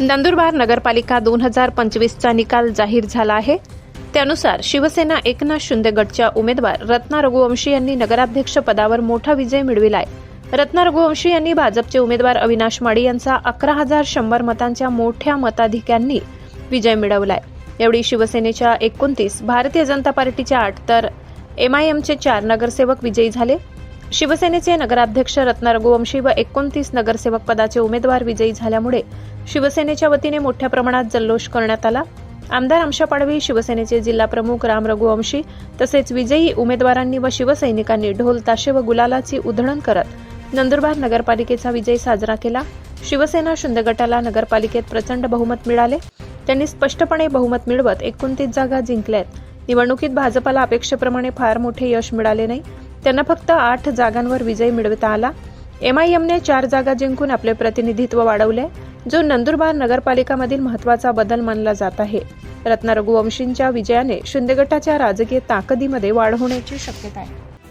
नंदुरबार नगरपालिका दोन हजार पंचवीसचा निकाल जाहीर झाला आहे. त्यानुसार शिवसेना एकनाथ शिंदे गटच्या उमेदवार रत्ना रघुवंशी यांनी नगराध्यक्ष पदावर मोठा विजय मिळविलाय. रत्ना रघुवंशी यांनी भाजपचे उमेदवार अविनाश माडी यांचा अकरा हजार शंभर मतांच्या मोठ्या मताधिक्यांनी विजय मिळवलाय. यावेळी शिवसेनेच्या एकोणतीस भारतीय जनता पार्टीच्या आठ तर एमआयएमचे चार नगरसेवक विजयी झाले. शिवसेनेचे नगराध्यक्ष रत्ना रघुवंशी व एकोणतीस नगरसेवक पदाचे उमेदवार विजयी झाल्यामुळे शिवसेनेच्या वतीने मोठ्या प्रमाणात जल्लोष करण्यात आला. आमदार आमशा पाडवी शिवसेनेचे जिल्हा प्रमुख राम रघुवंशी तसेच विजयी उमेदवारांनी व शिवसैनिकांनी ढोल ताशे व गुलालाची उधळण करत नंदुरबार नगरपालिकेचा विजय साजरा केला. शिवसेना शिंदे गटाला नगरपालिकेत प्रचंड बहुमत मिळाले. त्यांनी स्पष्टपणे बहुमत मिळवत एकोणतीस जागा जिंकल्यात. निवडणुकीत भाजपाला अपेक्षेप्रमाणे फार मोठे यश मिळाले नाही. त्यांना फक्त आठ जागांवर विजय मिळवता आला. एमआयएमने चार जागा जिंकून आपले प्रतिनिधित्व वाढवले जो नंदुरबार नगरपालिकामधील महत्त्वाचा बदल मानला जात आहे. रत्ना रघुवंशींच्या विजयाने शिंदे गटाच्या राजकीय ताकदीमध्ये वाढ होण्याची शक्यता आहे.